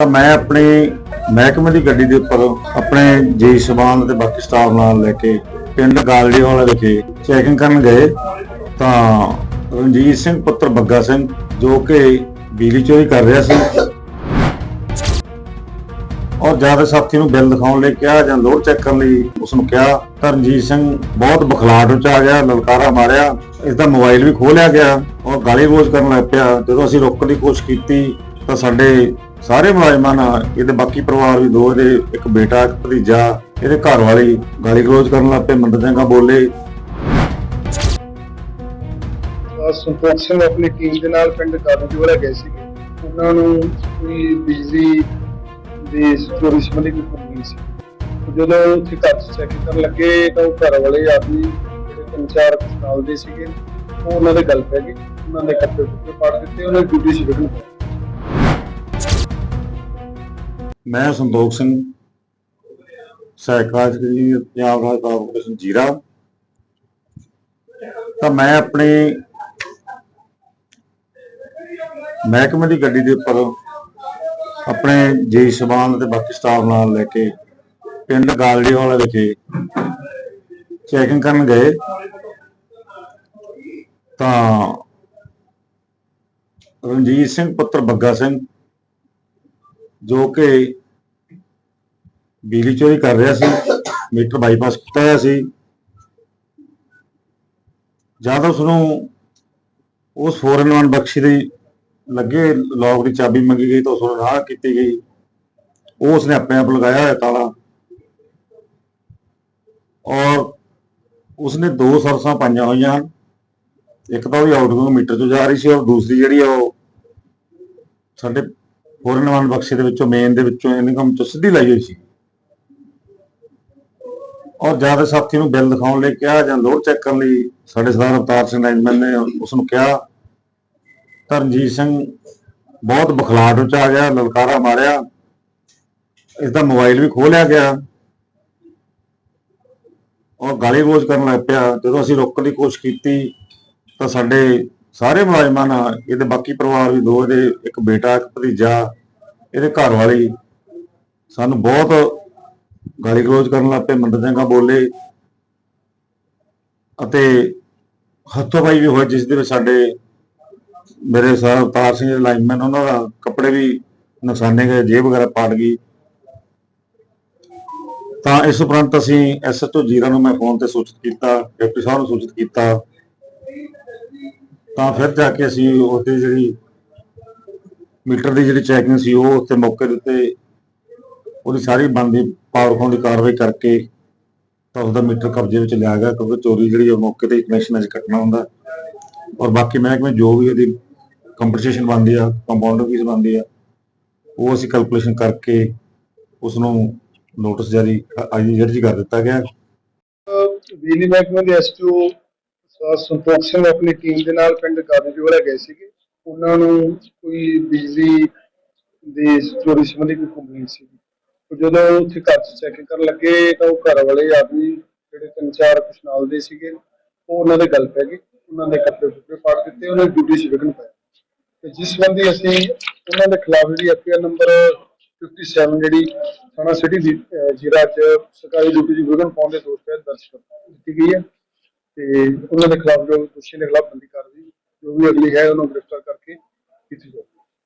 ਮੈਂ ਆਪਣੇ ਮਹਿਕਮੇ ਦੀ ਗੱਡੀ ਦੇ ਉੱਪਰ ਆਪਣੇ ਜੀ ਸਬਾਨ ਤੇ ਬਾਕੀ ਸਟਾਫ ਨਾਲ ਲੈ ਕੇ ਪਿੰਡ ਗਾਲੜੀ ਵਾਲਾ ਵਿਖੇ ਚੈਕਿੰਗ ਕਰਨ ਗਏ। ਤਾਂ ਰਣਜੀਤ ਸਿੰਘ, ਪੁੱਤਰ ਬੱਗਾ ਸਿੰਘ, ਜੋ ਕਿ ਬਿਜਲੀ ਚੋਰੀ ਕਰ ਰਿਹਾ ਸੀ। ਔਰ ਜ਼ਿਆਦਾ ਸਾਥੀ ਨੂੰ ਬਿੱਲ ਦਿਖਾਉਣ ਲਈ ਕਿਹਾ ਜਾਂ ਲੋਡ ਚੈੱਕ ਕਰਨ ਲਈ ਉਸ ਨੂੰ ਕਿਹਾ। ਤਾਂ ਰਣਜੀਤ ਸਿੰਘ ਬਹੁਤ ਬਖਲਾਟ ਵਿੱਚ ਆ ਗਿਆ, ਲਲਕਾਰਾ ਮਾਰਿਆ। ਇਸ ਦਾ ਮੋਬਾਈਲ ਵੀ ਖੋਲਿਆ ਗਿਆ ਔਰ ਗਾਲੀ ਗਲੋਚ ਕਰਨ ਲੱਗ ਪਿਆ। ਜਦੋਂ ਅਸੀਂ ਰੋਕਣ ਦੀ ਕੋਸ਼ਿਸ਼ ਕੀਤੀ ਤਾਂ ਸਾਡੇ ਸਾਰੇ ਮੁਲਾਜ਼ਮਾਂ ਨਾਲ, ਇਹਦੇ ਬਾਕੀ ਪਰਿਵਾਰ ਵੀ ਦੋ, ਇਹਦੇ ਇੱਕ ਬੇਟਾ, ਇੱਕ ਭਤੀਜਾ, ਇਹਦੇ ਘਰ ਵਾਲੀ ਗਾਲੀ ਗਲੋਚ ਕਰਨ ਲੱਗ ਪਏ, ਮੰਦਰ ਬੋਲੇ। ਸੰਤੋਖ ਸਿੰਘ ਆਪਣੀ ਟੀਮ ਦੇ ਨਾਲ ਪਿੰਡ ਕਾਬੂ ਵਾਲਾ ਗਏ ਸੀਗੇ ਉਹਨਾਂ ਨੂੰ ਕੋਈ ਬਿਜਲੀ ਦੀ ਚੋਰੀ ਸੰਬੰਧੀ ਕੋਈ ਕੰਪਨੀ ਸੀ। ਜਦੋਂ ਉੱਥੇ ਘਰ ਚ ਚੈੱਕ ਕਰਨ ਲੱਗੇ, ਤਾਂ ਉਹ ਘਰ ਵਾਲੇ ਆਦਮੀ ਜਿਹੜੇ ਤਿੰਨ ਚਾਰ ਸਾਲ ਦੇ ਸੀਗੇ, ਉਹ ਉਹਨਾਂ ਦੇ ਗੱਲ ਪੈ ਗਈ। ਉਹਨਾਂ ਦੇ ਕੱਪੜੇ ਕੁੱਪੜੇ ਪਾੜ ਦਿੱਤੇ, ਉਹਨਾਂ ਦੀ ਡਿਊਟੀ ਸੀ ਵਿਗਨ ਮੈਂ ਸੰਤੋਖ ਸਿੰਘ ਸਹਿਕਾਜ ਜੀ ਪੰਜਾਬ ਰਾਜ ਕਾਰਪੋਰੇਸ਼ਨ ਜੀਰਾ। ਤਾਂ ਮੈਂ ਆਪਣੇ ਮਹਿਕਮੇ ਦੀ ਗੱਡੀ ਦੇ ਉੱਪਰ ਆਪਣੇ ਜੀ ਸਮਾਨ ਤੇ ਬਾਕੀ ਸਟਾਫ ਨਾਲ ਲੈ ਕੇ ਪਿੰਡ ਗਾਲੜੀ ਵਾਲਾ ਵਿਖੇ ਚੈਕਿੰਗ ਕਰਨ ਗਏ। ਤਾਂ ਰਣਜੀਤ ਸਿੰਘ, ਪੁੱਤਰ ਬੱਗਾ ਸਿੰਘ ਜੋ ਕਿ ਬਿਜਲੀ ਚੋਰੀ ਕਰ ਰਿਹਾ ਸੀ, ਮੀਟਰ ਬਾਈਪਾਸ ਕੀਤਾ ਹੋਇਆ ਸੀ। ਜਦ ਉਸ ਨੂੰ ਉਸ ਫੋਰਨ ਵਨ ਬਖਸ਼ੀ ਦੀ ਲੱਗੇ, ਲੌਕ ਦੀ ਚਾਬੀ ਮੰਗੀ ਗਈ ਤਾਂ ਉਸ ਨੂੰ ਰਾਹ ਕੀਤੀ ਗਈ। ਉਹ ਉਸਨੇ ਆਪਣੇ ਆਪ ਲਗਾਇਆ ਹੋਇਆ ਤਾਲਾ। ਔਰ ਉਸਨੇ ਦੋ ਸਰਸਾਂ ਪਾਈਆਂ ਹੋਈਆਂ ਹਨ। ਇੱਕ ਤਾਂ ਉਹਦੀ ਆਊਟਗੋਇੰਗ ਮੀਟਰ ਤੋਂ ਜਾ ਰਹੀ ਸੀ ਔਰ ਦੂਸਰੀ ਜਿਹੜੀ ਉਹ ਸਾਡੇ ਫੋਰਨ ਵਨ ਦੇ ਵਿੱਚੋਂ ਮੇਨ ਦੇ ਵਿੱਚੋਂ ਇਨਕਮ ਤੋਂ ਸਿੱਧੀ ਲਾਈ ਹੋਈ ਸੀ। ਔਰ ਜ਼ਿਆਦਾ ਸਾਥੀ ਨੂੰ ਬਿੱਲ ਦਿਖਾਉਣ ਲਈ ਕਿਹਾ ਜਾਂ ਲੋਡ ਚੈੱਕ ਕਰਨ ਲਈ ਸਾਡੇ ਸਰਦਾਰ ਅਵਤਾਰ ਸਿੰਘ ਰਾਜਮਨ ਨੇ ਉਸ ਨੂੰ ਕਿਹਾ। ਤਾਂ ਰਣਜੀਤ ਸਿੰਘ ਬਹੁਤ ਬਖਲਾਟ ਵਿੱਚ ਆ ਗਿਆ, ਲਲਕਾਰਾ ਮਾਰਿਆ। ਇਸ ਦਾ ਮੋਬਾਈਲ ਵੀ ਖੋਲਿਆ ਗਿਆ। ਔਰ ਗਾਲੀ ਗਲੋਚ ਕਰਨ ਲੱਗ ਪਿਆ। ਜਦੋਂ ਅਸੀਂ ਰੋਕਣ ਦੀ ਕੋਸ਼ਿਸ਼ ਕੀਤੀ ਤਾਂ ਸਾਡੇ ਸਾਰੇ ਮੁਲਾਜ਼ਮਾਂ ਨਾਲ, ਇਹਦੇ ਬਾਕੀ ਪਰਿਵਾਰ ਵੀ ਦੋ, ਇਹਦੇ ਇੱਕ ਬੇਟਾ, ਇੱਕ ਭਤੀਜਾ, ਇਹਦੇ ਘਰ ਵਾਲੀ ਸਾਨੂੰ ਬਹੁਤ ਗਾਲੀ ਗਲੋਚ ਕਰਨ ਲੱਗ ਪਏ, ਮੰਦਰ ਸਿੰਘਾ ਬੋਲੇ ਅਤੇ ਹੱਥੋਂ-ਪਾਈ ਵੀ ਹੋਏ, ਜਿਸ ਦੇ ਵਿੱਚ ਸਾਡੇ ਮੇਰੇ ਸਾਹਿਬ ਅਵਤਾਰ ਸਿੰਘ ਦੇ ਲਾਈਨਮੈਨ ਉਹਨਾਂ ਦਾ ਕੱਪੜੇ ਵੀ ਨੁਕਸਾਨੇ ਗਏ, ਜੇਬ ਵਗੈਰਾ ਪਾੜ ਗਈ। ਤਾਂ ਇਸ ਉਪਰੰਤ ਅਸੀਂ ਐਸਐਚਓ ਜੀਰਾ ਨੂੰ ਮੈਂ ਫੋਨ ਤੇ ਸੂਚਿਤ ਕੀਤਾ, ਡਿਪਟੀ ਸਾਹਿਬ ਨੂੰ ਸੂਚਿਤ ਕੀਤਾ। ਤਾਂ ਫਿਰ ਜਾ ਕੇ ਅਸੀਂ ਉਹਦੇ ਜਿਹੜੀ ਮੀਟਰ ਦੀ ਜਿਹੜੀ ਚੈਕਿੰਗ ਸੀ, ਉਹ ਉੱਥੇ ਮੌਕੇ ਦੇ ਉੱਤੇ ਉਹਦੀ ਸਾਰੀ ਬਣਦੀ, ਪਾਵਰ ਦੀ ਕਾਰਵਾਈ ਕਰਕੇ ਤਾਂ ਉਹਦਾ ਮੀਟਰ ਕਬਜ਼ੇ ਵਿੱਚ ਲਿਆ ਗਿਆ, ਕਿਉਂਕਿ ਚੋਰੀ ਜਿਹੜੀ ਉਹ ਮੌਕੇ ਤੇ ਕਨੈਕਸ਼ਨ ਅਜ ਕੱਟਣਾ ਹੁੰਦਾ। ਔਰ ਬਾਕੀ ਮਹਿਕਮੇ ਜੋ ਵੀ ਉਹਦੀ ਕੰਪਨਸੇਸ਼ਨ ਬਣਦੀ ਆ ਕੰਪਾਊਂਡਰ ਫੀਸ ਬਣਦੀ ਆ, ਉਹ ਅਸੀਂ ਕੈਲਕੂਲੇਸ਼ਨ ਕਰਕੇ ਉਸ ਨੂੰ ਨੋਟਿਸ ਜਾਰੀ, ਆਈ ਜਾਰੀ ਕਰ ਦਿੱਤਾ ਗਿਆ। ਬਿਜਲੀ ਮਹਿਕਮੇ ਦੇ ਐਸਟੀਓ ਸੰਤੋਖ ਸਿੰਘ ਆਪਣੀ ਟੀਮ ਦੇ ਨਾਲ ਪਿੰਡ ਕਾਬੂ ਗਏ ਸੀਗੇ। ਉਹਨਾਂ ਨੂੰ ਕੋਈ ਬਿਜਲੀ ਦੀ ਚੋਰੀ ਸੰਬੰਧੀ ਕੋਈ ਕੰਪਨੀ ਸੀ। ਜਦੋਂ ਉੱਥੇ ਘਰ ਚ ਕਰਨ ਲੱਗੇ ਤਾਂ ਉਹ ਘਰ ਵਾਲੇ ਆਦਮੀ ਜਿਹੜੇ ਤਿੰਨ ਚਾਰ ਕੁਛ ਨਾਲ ਦੇ ਸੀਗੇ, ਉਹ ਉਹਨਾਂ ਦੇ ਗੱਲ ਪੈ ਗਈ। ਉਹਨਾਂ ਦੇ ਕੱਪੜੇ ਕੁੱਪੜੇ ਪਾੜ ਦਿੱਤੇ, ਉਹਨਾਂ ਡਿਊਟੀ ਸੀ ਵਿਗਨ ਤੇ ਜਿਸ ਸੰਬੰਧੀ ਅਸੀਂ ਉਹਨਾਂ ਦੇ ਖਿਲਾਫ ਜਿਹੜੀ ਐਫਆਈਆਰ ਨੰਬਰ 57 ਜਿਹੜੀ ਥਾਣਾ ਸਿਟੀ ਜੀਰਾ ਚ ਸਰਕਾਰੀ ਡਿਊਟੀ ਦੀ ਵਿਗਨ ਪਾਉਣ ਦੇ ਦੋਸ਼ ਤਹਿਤ ਦਰਜ ਕਰ ਗਈ ਹੈ। ਤੇ ਉਹਨਾਂ ਦੇ ਖਿਲਾਫ ਜੋ ਦੋਸ਼ੀ ਦੇ ਖਿਲਾਫ ਬੰਦੀ ਕਾਰਵਾਈ ਜੋ ਵੀ ਅਗਲੀ ਹੈ, ਉਹਨੂੰ ਗ੍ਰਿਫਤਾਰ